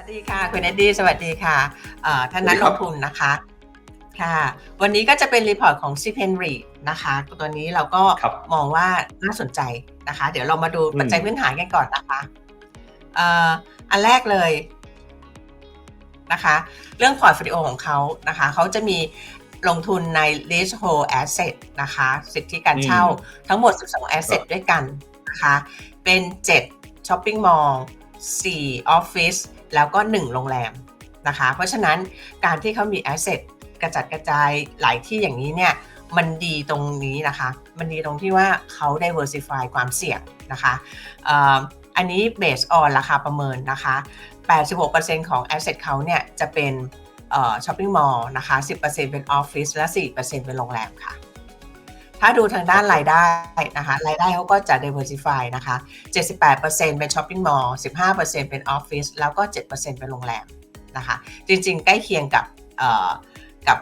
วัสดีค่ะคุณเอ็ดดี้สวัสดีค่ะเอ่อท่านนักลงทุนนะคะค่ะ วันนี้ก็จะเป็นรีพอร์ตของ c p e n r e นะคะตัวนี้เราก็ครับมองว่าน่าสนใจนะคะ เดี๋ยวเรามาดูอืมปัจจัยพื้นฐานกันก่อนนะคะเอ่ออันแรกเลยนะคะ เรื่องพอร์ตโฟลิโอของเขานะคะเขาจะมีลงทุนใน leasehold asset นะคะ สิทธิการเช่าทั้งหมด 12 asset ด้วยกันนะคะ เป็น 7 shopping mall 4 office แล้วก็ 1 โรงแรมนะคะ เพราะฉะนั้นการที่เขามี asset กระจัดกระจายหลายที่อย่างนี้เนี่ยมันดีตรงนี้นะคะ มันดีตรงที่ว่าเขา diversify ความเสี่ยงนะคะอ,อ,อันนี้ based on ราคาประเมินนะคะ 86%ของ asset เขาเนี่ยจะเป็นช้อปปิ้งมอลล์นะคะ 10%เป็นออฟฟิศและ 4%เป็นโรงแรมค่ะ ถ้าดูทางด้านรายได้นะคะรายได้เขาก็จะ diversify นะคะ 78%เป็นช้อปปิ้งมอลล์ 15%เป็นออฟฟิศแล้วก็ 7%เป็นโรงแรมนะคะจริงๆ ใกล้เคียงกับกับ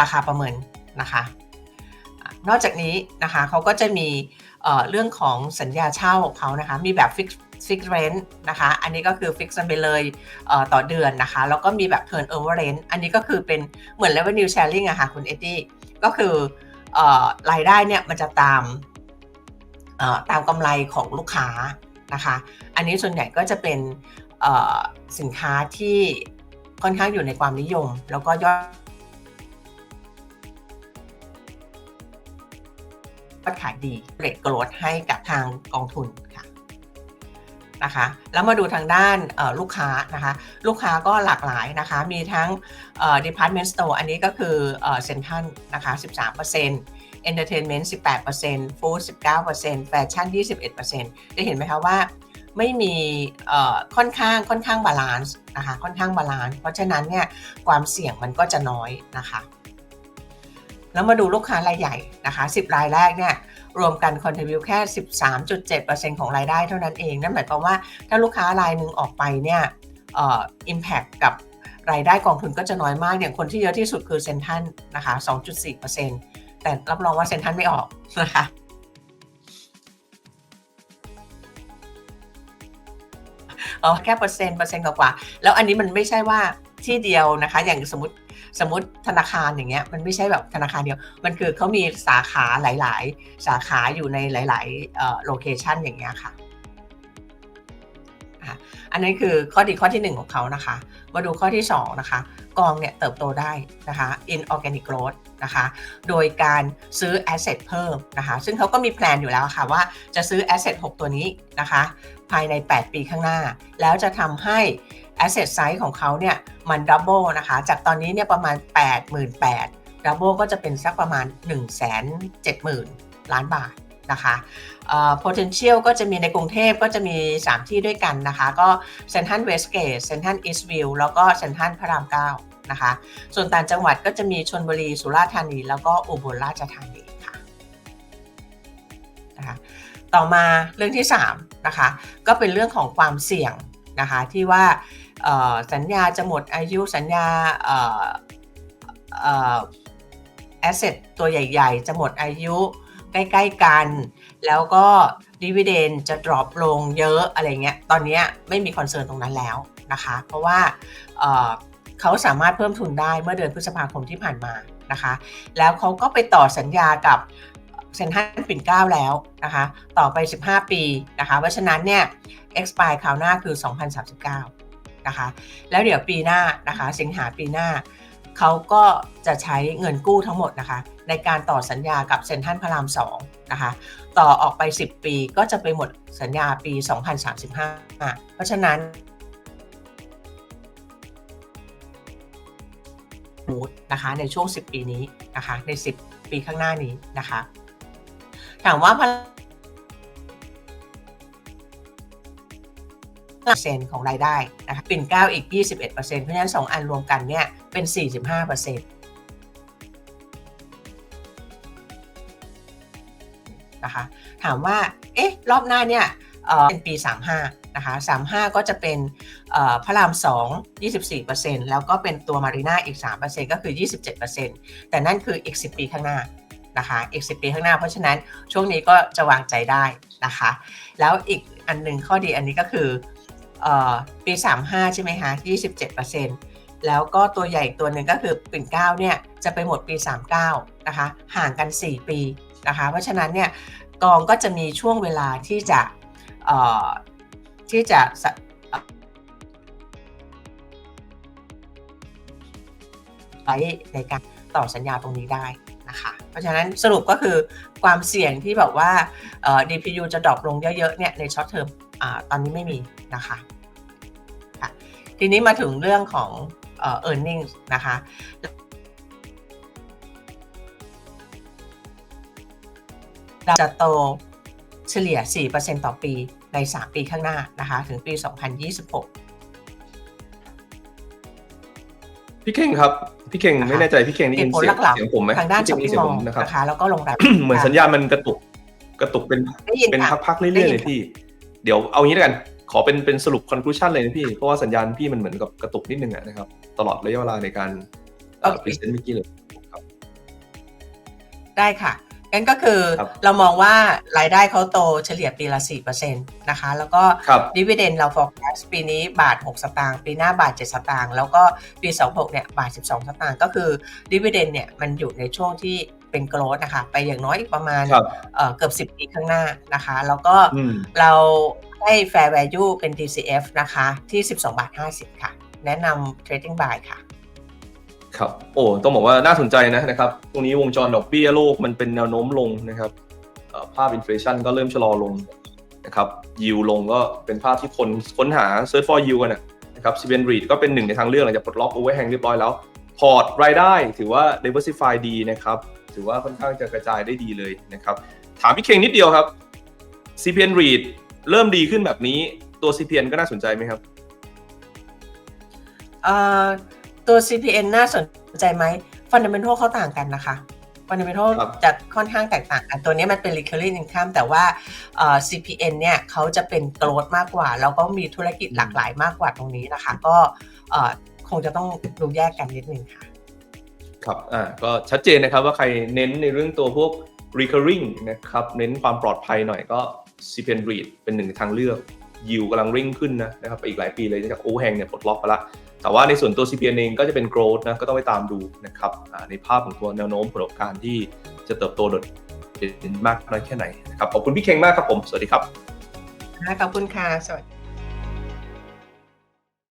ราคาประเมินนะคะนอกจากนี้นะคะเขาก็จะมีเรื่องของสัญญาเช่าของเขานะคะมีแบบ fix fix rent นะคะอันนี้ก็คือ fix กันไปเลยเต่อเดือนนะคะแล้วก็มีแบบ turnover rent อันนี้ก็คือเป็นเหมือน revenue sharing อะค่ะคุณเอ็ดดี้ก็คือ รายได้เนี่ยมันจะตามตามกำไรของลูกค้านะคะ อันนี้ส่วนใหญ่ก็จะเป็นสินค้าที่ค่อนข้างอยู่ในความนิยม แล้วก็ยอดขายดีเรทโกรดให้กับทางกองทุนค่ะ นะคะ แล้วมาดูทางด้านลูกค้านะคะ ลูกค้าก็หลากหลายนะคะ มีทั้งเอ่อ department store อันนี้ก็คือเซ็นทรัลนะคะ 13% entertainment 18% food 19% fashion 21%จะเห็นไหมคะว่าไม่มีค่อนข้างค่อนข้างบาลานซ์นะคะค่อนข้างบาลานซ์เพราะฉะนั้นเนี่ยความเสี่ยงมันก็จะน้อยนะคะ แล้วมาดูลูกค้ารายใหญ่นะคะ 10 รายแรกเนี่ย รวมกัน contribute แค่ 13.7%ของรายได้เท่านั้นเอง นั่นหมายความว่าถ้าลูกค้ารายหนึ่งออกไปเนี่ยอ่อ impact กับรายได้กองทุนก็จะน้อยมาก อย่างคนที่เยอะที่สุดคือเซนทันนะคะ 2.4%แต่รับรองว่าเซนทันไม่ออกนะคะเออแค่เปอร์เซ็นต์เปอร์เซ็นต์กว่าๆแล้วอันนี้มันไม่ใช่ว่าที่เดียวนะคะ อย่างสมมติ สมมติธนาคารอย่างเงี้ยมันไม่ใช่แบบธนาคารเดียว มันคือเขามีสาขาหลาย ๆ สาขาอยู่ในหลายๆโลเคชันอย่างเงี้ยค่ะอันนี้คือข้อดีข้อที่ 1 ของเขานะคะ มาดูข้อที่ 2 นะคะ กองเนี่ยเติบโตได้นะคะ in organic growth นะคะ โดยการซื้อ asset เพิ่มนะคะ ซึ่งเขาก็มีแพลนอยู่แล้วค่ะว่าจะซื้อ asset 6 ตัวนี้นะคะ ภายใน 8 ปีข้างหน้า แล้วจะทำให้ asset size ของเขาเนี่ยมัน double นะคะ จากตอนนี้เนี่ยประมาณ 88,000 double ก็จะเป็นสักประมาณ 170,000 ล้านบาทนะคะเอ่อ potential ก็จะมีในกรุงเทพก็จะมี 3 ที่ด้วยกันนะคะ ก็เซนทันเวสเกตเซนทันอีสต์วิวแล้วก็เซนทันพระราม9นะคะส่วนต่างจังหวัดก็จะมีชนบุรีสุราษฎร์ธานี แล้วก็อุบลราชธานีค่ะนะคะต่อมาเรื่องที่3นะคะก็เป็นเรื่องของความเสี่ยงนะคะที่ว่า สัญญาจะหมดอายุสัญญาเอ่อเอ่อ asset ตัวใหญ่ๆ จะหมดอายุใกล้ๆกัน แล้วก็ดีเวเดนจะ drop ลงเยอะอะไรเงี้ย ตอนนี้ไม่มีคอนเซิร์นตรงนั้นแล้วนะคะ เพราะว่าเขาสามารถเพิ่มทุนได้เมื่อเดือนพฤษภาคมที่ผ่านมานะคะ แล้วเขาก็ไปต่อสัญญากับเซนทรันปิ่นเก้าแล้วนะคะ ต่อไป 15 ปีนะคะ เพราะฉะนั้นเนี่ย expire คราวหน้าคือ 2039 นะคะ แล้วเดี๋ยวปีหน้านะคะ สิงหาปีหน้าเขาก็จะใช้เงินกู้ทั้งหมดนะคะ ในการต่อสัญญากับเซ็นทรัลพระราม2นะคะ ต่อออกไป 10 ปีก็จะไปหมดสัญญาปี 2035 เพราะฉะนั้นมูดนะคะในช่วง 10 ปีนี้นะคะ ใน 10 ปีข้างหน้านี้นะคะ ถามว่าพ ลังเซนของรายได้นะคะปิ่นเกล้าอีก 21%เพราะฉะนั้น 2 อันรวมกันเนี่ยเป็น 45%นะคะถามว่า เอ๊ะ รอบหน้าเนี่ยเเป็นปี 35 นะคะ 35 ก็จะเป็นเอ่อพระราม 2 24%แล้วก็เป็นตัวมารีนาอีก 3%ก็คือ 27%แต่นั่นคืออีก 10 ปีข้างหน้านะคะอีก 10 ปีข้างหน้า เพราะฉะนั้นช่วงนี้ก็จะวางใจได้นะคะ แล้วอีกอันหนึ่งข้อดีอันนี้ก็คือเอ่อ ปี 35 ใช่ไหมคะ27%แล้วก็ตัวใหญ่ตัวหนึ่งก็คือปิ่นเก้าเนี่ยจะไปหมดปี 39 นะคะ ห่างกัน 4 ปีนะคะ เพราะฉะนั้นเนี่ยกองก็จะมีช่วงเวลาที่จะที่จะสะไว้ในการต่อสัญญาตรงนี้ได้ นะคะ เพราะฉะนั้นสรุปก็คือความเสี่ยงที่แบบว่า DPU จะดรอปลงเยอะๆเนี่ยในช็อตเทอมตอนนี้ไม่มีนะคะค่ะทีนี้มาถึงเรื่องของเออ earnings นะคะเราจะโตเฉลี่ย 4%ต่อปีใน 3 ปีข้างหน้านะคะ ถึงปี 2026 พี่เก่งครับ พี่เก่งนะคะไม่แน่ใจพี่เก่งได้เหยิตุนผลเสียงหลักเสียงผมไหมๆทางด้านพี่ช้อปเก่งปิ้ได้งยินมเสียองงผมนะครับนะคะแล้วก็โรงแรมเหมือนสัญญาณมันกระตุกกระตุกเป็นได้ยินเป็นค่ะพักๆเรื่ได้อยๆยินเลยพี่ เดี๋ยวเอางี้แล้วกัน ขอเป็นเป็นสรุป conclusion เลยนะพี่ เพราะว่าสัญญาณพี่มันเหมือนกับกระตุกนิดนึงอะนะครับ ตลอดระยะเวลาในการเอ่อโอเคพรีเซนต์เมื่อกี้เลยครับได้ค่ะ งั้นก็คือครับเรามองว่ารายได้เขาโตเฉลี่ยปีละ4%นะคะ แล้วก็ครับดีเวเดนเรา forecast ปีนี้บาท 6 สตางค์ปีหน้าบาท 7 สตางค์แล้วก็ปี 26 เนี่ย บาท 12 สตางค์ก็คือดีเวเดนเนี่ยมันอยู่ในช่วงที่เป็นโกลดนะคะ ไปอย่างน้อยอีกประมาณครับ เอ่อเกือบ 10 ปีข้างหน้านะคะ แล้วก็อืม เราให้ fair value เป็น DCF นะคะ ที่ 12บาท50 ค่ะ แนะนำ trading buy ค่ะ ครับโอ้ต้องบอกว่าน่าสนใจนะนะครับตรงนี้วงจรดอกเบี้ยโลกมันเป็นแนวโน้มลงนะครับภาพอินฟลชันก็เริ่มชะลอลงนะครับยิวลงก็เป็นภาพที่คนค้นหา search for yield กันนะครับ c b n REIT ก็เป็นหนึ่งในทางเลือกหลังจากปลดล็อก overhang เรียบร้อยแล้ว พอร์ตรายได้ถือว่า diversify ดีนะครับถือว่าค่อนข้างจะกระจายได้ดีเลยนะครับถามพี่เคงนิดเดียวครับ CPN REIT เริ่มดีขึ้นแบบนี้ตัว CPN ก็น่าสนใจไหมครับ ตัว CPN น่าสนใจไหม Fundamental เขาต่างกันนะคะ Fundamental ครับจะค่อนข้างแตกต่างกัน ตัวนี้มันเป็น Recurring Income แต่ว่าเอ่อ CPN เนี่ยเขาจะเป็น growth มากกว่า แล้วก็มีธุรกิจหลากหลายมากกว่าตรงนี้นะคะ ก็เอ่อคงจะต้องดูแยกกันนิดนึงค่ะ ครับ อ่า ก็ชัดเจนนะครับว่าใครเน้นในเรื่องตัวพวก recurring นะครับ เน้นความปลอดภัยหน่อยก็ CPN REIT เป็นหนึ่งในทางเลือกยิวกำลังริ่งขึ้นนะนะครับไปอีกหลายปีเลยจากโอแฮงเนี่ยปลดล็อกไปละ แต่ว่าในส่วนตัว CPN เองก็จะเป็น growth นะก็ต้องไปตามดูนะครับในภาพของตัวแนวโน้มผลประกอบการที่จะเติบโตโดดเด่นมากน้อยแค่ไหนนะครับขอบคุณพี่เคงมากครับผม สวัสดีครับขอบคุณค่ะสวัสดี